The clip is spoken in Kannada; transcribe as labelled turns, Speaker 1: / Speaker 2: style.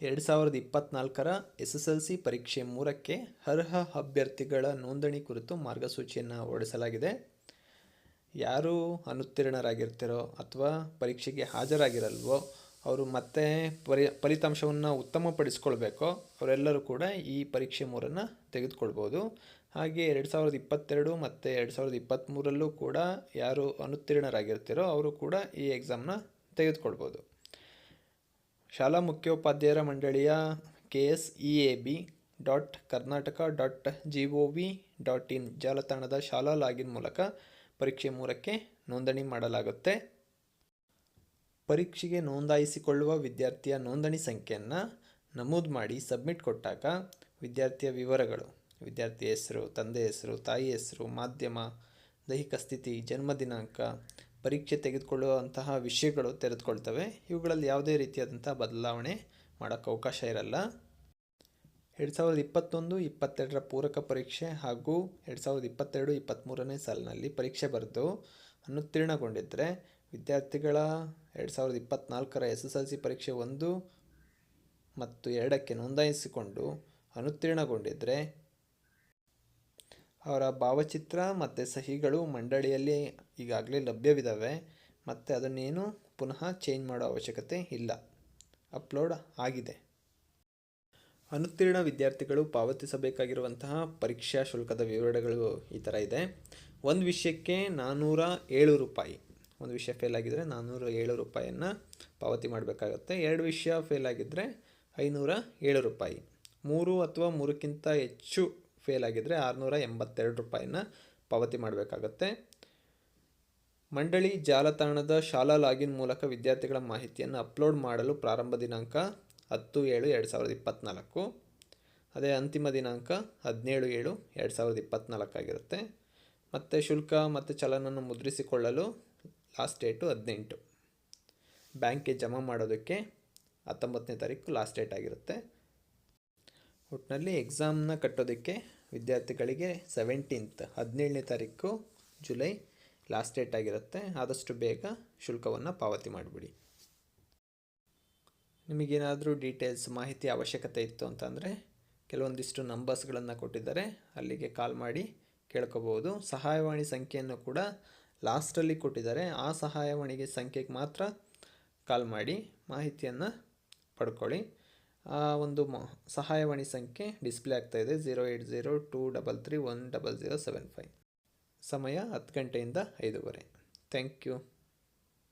Speaker 1: ಎರಡು ಸಾವಿರದ ಇಪ್ಪತ್ನಾಲ್ಕರ ಎಸ್ ಎಸ್ ಎಲ್ ಸಿ ಪರೀಕ್ಷೆ ಮೂರಕ್ಕೆ ಅರ್ಹ ಅಭ್ಯರ್ಥಿಗಳ ನೋಂದಣಿ ಕುರಿತು ಮಾರ್ಗಸೂಚಿಯನ್ನು ಹೊರಡಿಸಲಾಗಿದೆ. ಯಾರು ಅನುತ್ತೀರ್ಣರಾಗಿರ್ತಿರೋ ಅಥವಾ ಪರೀಕ್ಷೆಗೆ ಹಾಜರಾಗಿರಲ್ವೋ ಅವರು ಮತ್ತೆ ಪರಿ, ಫಲಿತಾಂಶವನ್ನು ಉತ್ತಮಪಡಿಸ್ಕೊಳ್ಬೇಕೋ ಅವರೆಲ್ಲರೂ ಕೂಡ ಈ ಪರೀಕ್ಷೆ ಮೂರನ್ನು ತೆಗೆದುಕೊಳ್ಬೋದು. ಹಾಗೆ ಎರಡು ಸಾವಿರದ ಇಪ್ಪತ್ತೆರಡು ಮತ್ತು ಎರಡು ಸಾವಿರದ ಇಪ್ಪತ್ತ್ಮೂರಲ್ಲೂ ಕೂಡ ಯಾರು ಅನುತ್ತೀರ್ಣರಾಗಿರ್ತಿರೋ ಅವರು ಕೂಡ ಈ ಎಕ್ಸಾಮ್ನ ತೆಗೆದುಕೊಳ್ಬೋದು. ಶಾಲಾ ಮುಖ್ಯೋಪಾಧ್ಯಾಯರ ಮಂಡಳಿಯ K S E A B dot Karnataka dot G O V dot in ಜಾಲತಾಣದ ಶಾಲಾ ಲಾಗಿನ್ ಮೂಲಕ ಪರೀಕ್ಷೆ ಮೂರಕ್ಕೆ ನೋಂದಣಿ ಮಾಡಲಾಗುತ್ತೆ. ಪರೀಕ್ಷೆಗೆ ನೋಂದಾಯಿಸಿಕೊಳ್ಳುವ ವಿದ್ಯಾರ್ಥಿಯ ನೋಂದಣಿ ಸಂಖ್ಯೆಯನ್ನು ನಮೂದು ಮಾಡಿ ಸಬ್ಮಿಟ್ ಕೊಟ್ಟಾಗ ವಿದ್ಯಾರ್ಥಿಯ ವಿವರಗಳು ವಿದ್ಯಾರ್ಥಿ ಹೆಸರು, ತಂದೆ ಹೆಸರು, ತಾಯಿ ಹೆಸರು, ಮಾಧ್ಯಮ, ದೈಹಿಕ ಸ್ಥಿತಿ, ಜನ್ಮ ದಿನಾಂಕ ಪರೀಕ್ಷೆ ತೆಗೆದುಕೊಳ್ಳುವಂತಹ ವಿಷಯಗಳು ತೆರೆದುಕೊಳ್ತವೆ. ಇವುಗಳಲ್ಲಿ ಯಾವುದೇ ರೀತಿಯಾದಂಥ ಬದಲಾವಣೆ ಮಾಡೋಕ್ಕೆ ಅವಕಾಶ ಇರಲ್ಲ. ಎರಡು ಸಾವಿರದ ಇಪ್ಪತ್ತೊಂದು, ಇಪ್ಪತ್ತೆರಡರ ಪೂರಕ ಪರೀಕ್ಷೆ ಹಾಗೂ ಎರಡು ಸಾವಿರದ ಇಪ್ಪತ್ತೆರಡು ಇಪ್ಪತ್ತ್ಮೂರನೇ ಸಾಲಿನಲ್ಲಿ ಪರೀಕ್ಷೆ ಬರೆದು ಅನುತ್ತೀರ್ಣಗೊಂಡಿದ್ದರೆ ವಿದ್ಯಾರ್ಥಿಗಳ ಎರಡು ಸಾವಿರದ ಇಪ್ಪತ್ತ್ನಾಲ್ಕರ ಎಸ್ ಎಸ್ ಎಲ್ ಸಿ ಪರೀಕ್ಷೆ ಒಂದು ಮತ್ತು ಎರಡಕ್ಕೆ ನೋಂದಾಯಿಸಿಕೊಂಡು ಅನುತ್ತೀರ್ಣಗೊಂಡಿದ್ದರೆ ಅವರ ಭಾವಚಿತ್ರ ಮತ್ತು ಸಹಿಗಳು ಮಂಡಳಿಯಲ್ಲಿ ಈಗಾಗಲೇ ಲಭ್ಯವಿದ್ದಾವೆ ಮತ್ತು ಅದನ್ನೇನು ಪುನಃ ಚೇಂಜ್ ಮಾಡೋ ಅವಶ್ಯಕತೆ ಇಲ್ಲ. ಅಪ್ಲೋಡ್ ಆಗಿದೆ. ಅನುತ್ತೀರ್ಣ ವಿದ್ಯಾರ್ಥಿಗಳು ಪಾವತಿಸಬೇಕಾಗಿರುವಂತಹ ಪರೀಕ್ಷಾ ಶುಲ್ಕದ ವಿವರಗಳು ಈ ಥರ ಇದೆ. ಒಂದು ವಿಷಯಕ್ಕೆ ನಾನ್ನೂರ ಏಳು ರೂಪಾಯಿ. ಒಂದು ವಿಷಯ ಫೇಲ್ ಆಗಿದ್ದರೆ ನಾನ್ನೂರ ಏಳು ರೂಪಾಯಿಯನ್ನು ಪಾವತಿ ಮಾಡಬೇಕಾಗತ್ತೆ. ಎರಡು ವಿಷಯ ಫೇಲ್ ಆಗಿದ್ದರೆ ಐನೂರ ಏಳು ರೂಪಾಯಿ. ಮೂರು ಅಥವಾ ಮೂರಕ್ಕಿಂತ ಹೆಚ್ಚು ಫೇಲ್ ಆಗಿದ್ದರೆ ಆರುನೂರ ಎಂಬತ್ತೆರಡು ರೂಪಾಯಿನ ಪಾವತಿ ಮಾಡಬೇಕಾಗತ್ತೆ. ಮಂಡಳಿ ಜಾಲತಾಣದ ಶಾಲಾ ಲಾಗಿನ್ ಮೂಲಕ ವಿದ್ಯಾರ್ಥಿಗಳ ಮಾಹಿತಿಯನ್ನು ಅಪ್ಲೋಡ್ ಮಾಡಲು ಪ್ರಾರಂಭ ದಿನಾಂಕ ಹತ್ತು ಏಳು ಎರಡು ಸಾವಿರದ ಇಪ್ಪತ್ತ್ನಾಲ್ಕು ಅದೇ ಅಂತಿಮ ದಿನಾಂಕ ಹದಿನೇಳು ಏಳು ಎರಡು ಸಾವಿರದ ಇಪ್ಪತ್ತ್ನಾಲ್ಕಾಗಿರುತ್ತೆ ಮತ್ತು ಶುಲ್ಕ ಮತ್ತು ಚಲನನ್ನು ಮುದ್ರಿಸಿಕೊಳ್ಳಲು ಲಾಸ್ಟ್ ಡೇಟು ಹದಿನೆಂಟು. ಬ್ಯಾಂಕ್ಗೆ ಜಮಾ ಮಾಡೋದಕ್ಕೆ ಹತ್ತೊಂಬತ್ತನೇ ತಾರೀಕು ಲಾಸ್ಟ್ ಡೇಟ್ ಆಗಿರುತ್ತೆ. ಒಟ್ಟಿನಲ್ಲಿ ಎಕ್ಸಾಮ್ನ ಕಟ್ಟೋದಕ್ಕೆ ವಿದ್ಯಾರ್ಥಿಗಳಿಗೆ ಸೆವೆಂಟೀನ್ತ್ ಹದಿನೇಳನೇ ತಾರೀಕು ಜುಲೈ ಲಾಸ್ಟ್ ಡೇಟ್ ಆಗಿರುತ್ತೆ. ಆದಷ್ಟು ಬೇಗ ಶುಲ್ಕವನ್ನು ಪಾವತಿ ಮಾಡಿಬಿಡಿ. ನಿಮಗೇನಾದರೂ ಡೀಟೇಲ್ಸ್ ಮಾಹಿತಿ ಅವಶ್ಯಕತೆ ಇತ್ತು ಅಂತಂದರೆ ಕೆಲವೊಂದಿಷ್ಟು ನಂಬರ್ಸ್ಗಳನ್ನು ಕೊಟ್ಟಿದ್ದಾರೆ. ಅಲ್ಲಿಗೆ ಕಾಲ್ ಮಾಡಿ ಕೇಳ್ಕೋಬೋದು. ಸಹಾಯವಾಣಿ ಸಂಖ್ಯೆಯನ್ನು ಕೂಡ ಲಾಸ್ಟಲ್ಲಿ ಕೊಟ್ಟಿದ್ದಾರೆ. ಆ ಸಹಾಯವಾಣಿಗೆ ಸಂಖ್ಯೆಗೆ ಮಾತ್ರ ಕಾಲ್ ಮಾಡಿ ಮಾಹಿತಿಯನ್ನು ಪಡ್ಕೊಳ್ಳಿ. ಆ ಒಂದು ಸಹಾಯವಾಣಿ ಸಂಖ್ಯೆ ಡಿಸ್ಪ್ಲೇ ಆಗ್ತಾ ಇದೆ. Zero eight zero two double three one double zero seven five. ಸಮಯ ಹತ್ತು ಗಂಟೆಯಿಂದ ಐದೂವರೆ. Thank you.